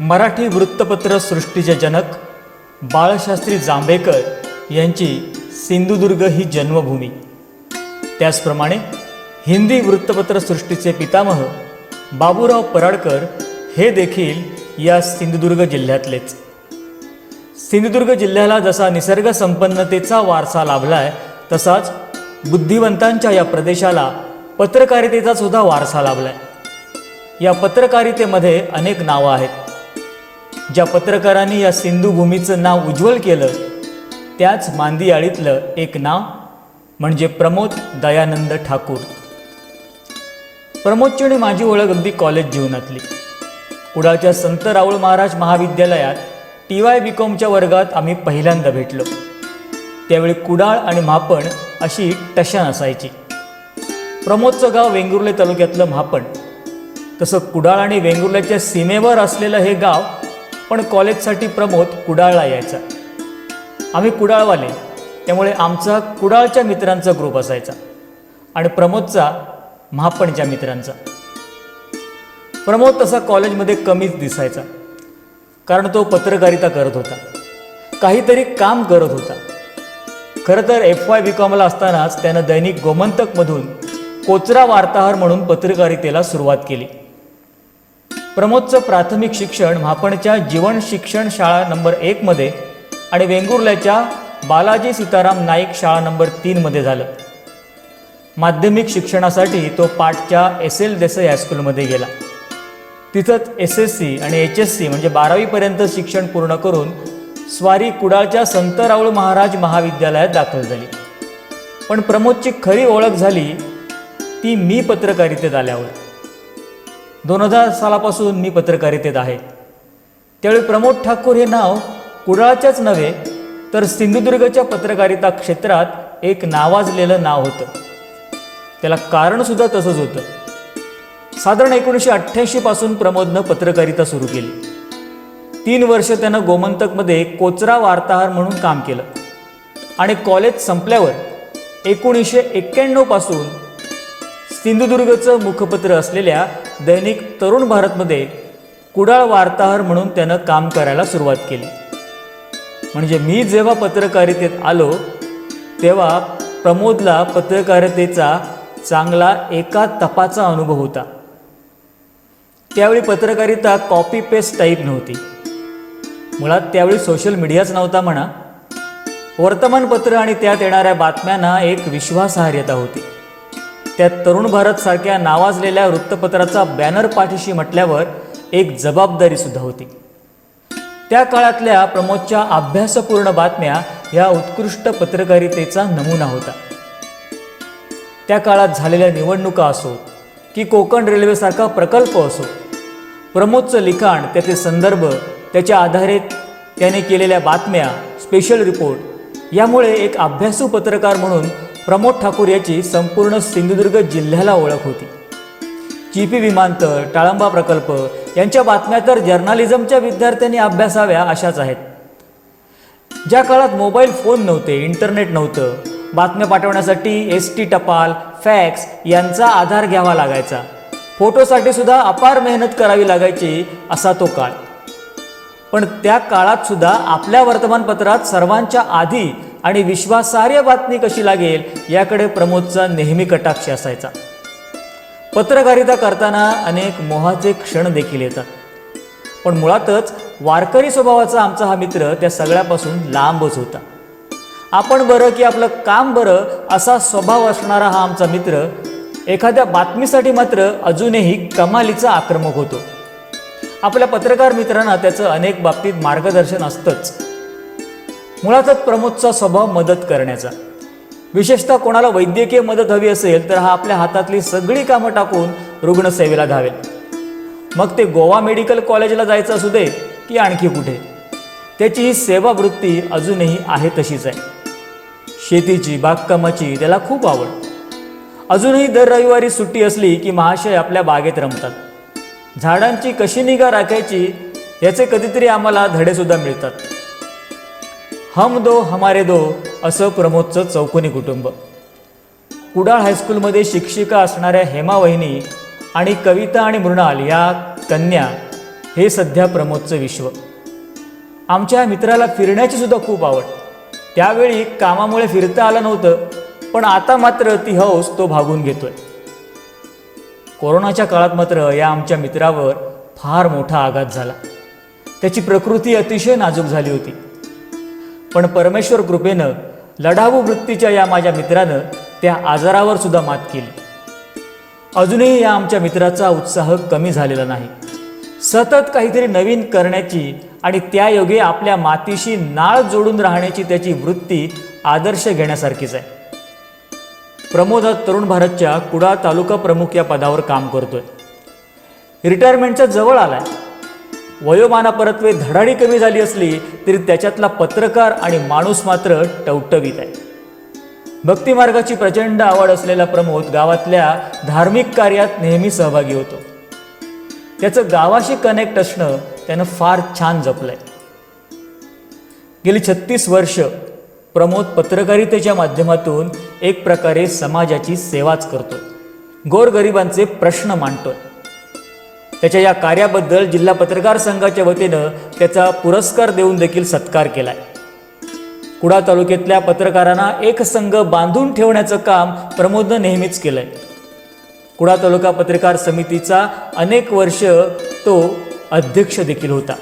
मराठी वृत्तपत्र सृष्टीचे जनक बाळशास्त्री जांभेकर यांची सिंधुदुर्ग ही जन्मभूमी. त्याचप्रमाणे हिंदी वृत्तपत्र सृष्टीचे पितामह बाबूराव पराडकर हे देखील या सिंधुदुर्ग जिल्ह्यातलेच. सिंधुदुर्ग जिल्ह्याला जसा निसर्ग संपन्नतेचा वारसा लाभलाय तसाच बुद्धिवंतांच्या या प्रदेशाला पत्रकारितेचा सुद्धा वारसा लाभलाय. या पत्रकारितेमध्ये अनेक नावं आहेत. ज्या पत्रकारांनी या सिंधू भूमीचं नाव उज्ज्वल केलं त्याच मांदियाळीतलं एक नाव म्हणजे प्रमोद दयानंद ठाकूर. प्रमोदची आणि माझी ओळख अगदी कॉलेज जीवनातली. कुडाळच्या संत राऊळ महाराज महाविद्यालयात टी वाय बी कॉमच्या वर्गात आम्ही पहिल्यांदा भेटलो. त्यावेळी कुडाळ आणि म्हापण अशी टशन असायची. प्रमोदचं गाव वेंगुर्ले तालुक्यातलं म्हापण. तसं कुडाळ आणि वेंगुर्ल्याच्या सीमेवर असलेलं हे गाव पण कॉलेजसाठी प्रमोद कुडाळला यायचा. आम्ही कुडाळवाले त्यामुळे आमचा कुडाळच्या मित्रांचा ग्रुप असायचा आणि प्रमोदचा महापणच्या मित्रांचा. प्रमोद तसा कॉलेजमध्ये कमीच दिसायचा कारण तो पत्रकारिता करत होता. काहीतरी काम करत होता. खरं तर एफ वाय बी कॉमला असतानाच त्यानं दैनिक गोमंतकमधून कोचरा वार्ताहर म्हणून पत्रकारितेला सुरुवात केली. प्रमोदचं प्राथमिक शिक्षण म्हापणच्या जीवन शिक्षण शाळा नंबर एकमध्ये आणि वेंगुर्ल्याच्या बालाजी सीताराम नाईक शाळा नंबर तीनमध्ये झालं. माध्यमिक शिक्षणासाठी तो पाटच्या एस एल देसाई हायस्कूलमध्ये गेला. तिथंच एस एस सी आणि एच एस सी म्हणजे बारावीपर्यंत शिक्षण पूर्ण करून स्वारी कुडाळच्या संत राऊळ महाराज महाविद्यालयात दाखल झाली. पण प्रमोदची खरी ओळख झाली ती मी पत्रकारितेत आल्यावर. दोन हजार सालापासून मी पत्रकारितेत आहे. त्यावेळी प्रमोद ठाकूर हे नाव कुडाळच्याच नव्हे तर सिंधुदुर्गच्या पत्रकारिता क्षेत्रात एक नावाजलेलं नाव होतं. त्याला कारणसुद्धा तसंच होतं. साधारण एकोणीसशे अठ्ठ्याऐंशीपासून प्रमोदनं पत्रकारिता सुरू केली. तीन वर्ष त्यानं गोमंतकमध्ये कोचरा वार्ताहर म्हणून काम केलं. आणि कॉलेज संपल्यावर एकोणीसशे एक्क्याण्णवपासून सिंधुदुर्गचं मुखपत्र असलेल्या दैनिक तरुण भारतमध्ये कुडाळ वार्ताहर म्हणून त्यानं काम करायला सुरुवात केली. म्हणजे मी जेव्हा पत्रकारितेत आलो तेव्हा प्रमोदला पत्रकारितेचा चांगला एका तपाचा अनुभव होता. त्यावेळी पत्रकारिता कॉपी पेस्ट टाईप नव्हती. मुळात त्यावेळी सोशल मीडियाच नव्हता म्हणा. वर्तमानपत्र आणि त्यात येणाऱ्या बातम्यांना एक विश्वासार्हता होती. त्यात तरुण भारतसारख्या नावाजलेल्या वृत्तपत्राचा बॅनर पाठीशी म्हटल्यावर एक जबाबदारीसुद्धा होती. त्या काळातल्या प्रमोदच्या अभ्यासपूर्ण बातम्या या उत्कृष्ट पत्रकारितेचा नमुना होता. त्या काळात झालेल्या निवडणुका असो की कोकण रेल्वेसारखा प्रकल्प असो प्रमोदचं लिखाण त्याचे संदर्भ त्याच्या आधारे त्याने केलेल्या बातम्या स्पेशल रिपोर्ट यामुळे एक अभ्यासू पत्रकार म्हणून प्रमोद ठाकूर याची संपूर्ण सिंधुदुर्ग जिल्ह्याला ओळख होती. चिपी विमानतळ टाळंबा प्रकल्प यांच्या बातम्या तर जर्नालिझमच्या विद्यार्थ्यांनी अभ्यासाव्या अशाच आहेत. ज्या काळात मोबाईल फोन नव्हते इंटरनेट नव्हतं बातम्या पाठवण्यासाठी एस टी टपाल फॅक्स यांचा आधार घ्यावा लागायचा. फोटोसाठी सुद्धा अपार मेहनत करावी लागायची असा तो काळ. पण त्या काळात सुद्धा आपल्या वर्तमानपत्रात सर्वांच्या आधी आणि विश्वासार्ह बातमी कशी लागेल याकडे प्रमोदचा नेहमी कटाक्ष असायचा. पत्रकारिता करताना अनेक मोहाचे क्षण देखील येतात. पण मुळातच वारकरी स्वभावाचा आमचा हा मित्र त्या सगळ्यापासून लांबच होता. आपण बरं की आपलं काम बरं असा स्वभाव असणारा हा आमचा मित्र एखाद्या बातमीसाठी मात्र अजूनही कमालीचा आक्रमक होतो. आपल्या पत्रकार मित्रांना त्याचं अनेक बाबतीत मार्गदर्शन असतंच. मुळातच प्रमोदचा स्वभाव मदत करण्याचा. विशेषतः कोणाला वैद्यकीय मदत हवी असेल तर हा आपल्या हातातली सगळी कामं टाकून रुग्णसेवेला धावेल. मग ते गोवा मेडिकल कॉलेजला जायचं असू दे की आणखी कुठे. त्याची ही सेवा वृत्ती अजूनही आहे तशीच आहे. शेतीची बागकामाची त्याला खूप आवड. अजूनही दर रविवारी सुट्टी असली की महाशय आपल्या बागेत रमतात. झाडांची कशी निगा राखायची याचे कधीतरी आम्हाला धडेसुद्धा मिळतात. हम दो हमारे दो असं प्रमोदचं चौकोनी कुटुंब. कुडाळ हायस्कूलमध्ये शिक्षिका असणाऱ्या हेमा वहिनी आणि कविता आणि मृणाल या कन्या हे सध्या प्रमोदचं विश्व. आमच्या मित्राला फिरण्याची सुद्धा खूप आवड. त्यावेळी कामामुळे फिरता आलं नव्हतं पण आता मात्र ती हौस तो भागून घेतोय. कोरोनाच्या काळात मात्र या आमच्या मित्रावर फार मोठा आघात झाला. त्याची प्रकृती अतिशय नाजूक झाली होती. पण परमेश्वर कृपेनं लढाऊ वृत्तीच्या या माझ्या मित्रानं त्या आजारावर सुद्धा मात केली. अजूनही या आमच्या मित्राचा उत्साह कमी झालेला नाही. सतत काहीतरी नवीन करण्याची आणि त्या योगे आपल्या मातीशी नाळ जोडून राहण्याची त्याची वृत्ती आदर्श घेण्यासारखीच आहे. प्रमोद हा तरुण भारतच्या कुडा तालुका प्रमुख या पदावर काम करतोय. रिटायरमेंटच्या जवळ आलाय. वयोमानापरत्वे धडाडी कमी झाली असली तरी त्याच्यातला पत्रकार आणि माणूस मात्र टवटवीत आहे. भक्तिमार्गाची प्रचंड आवड असलेला प्रमोद गावातल्या धार्मिक कार्यात नेहमी सहभागी होतो. त्याचं गावाशी कनेक्ट असणं त्यानं फार छान जपलंय. गेली छत्तीस वर्ष प्रमोद पत्रकारितेच्या माध्यमातून एक प्रकारे समाजाची सेवाच करतो. गोरगरिबांचे प्रश्न मांडतोय. त्याच्या या कार्याबद्दल जिल्हा पत्रकार संघाच्या वतीनं त्याचा पुरस्कार देऊन देखील सत्कार केला आहे कुडा तालुक्यातल्या पत्रकारांना एक संघ बांधून ठेवण्याचं काम प्रमोदनं नेहमीच केलं आहे कुडा तालुका पत्रकार समितीचा अनेक वर्ष तो अध्यक्ष देखील होता.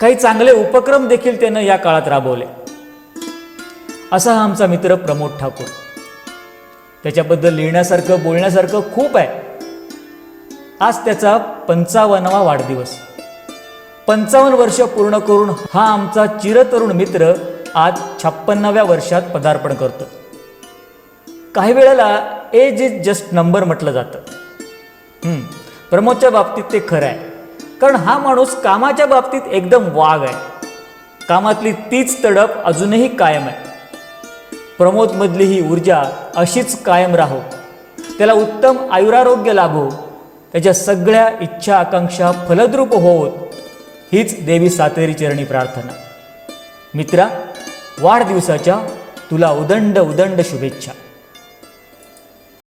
काही चांगले उपक्रम देखील त्यानं या काळात राबवले. असा हा आमचा मित्र प्रमोद ठाकूर. त्याच्याबद्दल लिहिण्यासारखं बोलण्यासारखं खूप आहे. आज त्याचा पंचावन्नवा वाढदिवस. पंचावन्न वर्ष पूर्ण करून हा आमचा चिरतरुण मित्र आज छप्पन्नाव्या वर्षात पदार्पण करतो. काही वेळेला एज इज जस्ट नंबर म्हटलं जातं. प्रमोदच्या बाबतीत ते खरं आहे. कारण हा माणूस कामाच्या बाबतीत एकदम वाघ आहे. कामातली तीच तडप अजूनही कायम आहे. प्रमोदमधली ही ऊर्जा अशीच कायम राहो. त्याला उत्तम आयुरारोग्य लाभो त्याच्या सगळ्या इच्छा आकांक्षा फलद्रूप होत हीच देवी सातेरी चरणी प्रार्थना. मित्रा वाढदिवसाच्या तुला उदंड उदंड शुभेच्छा.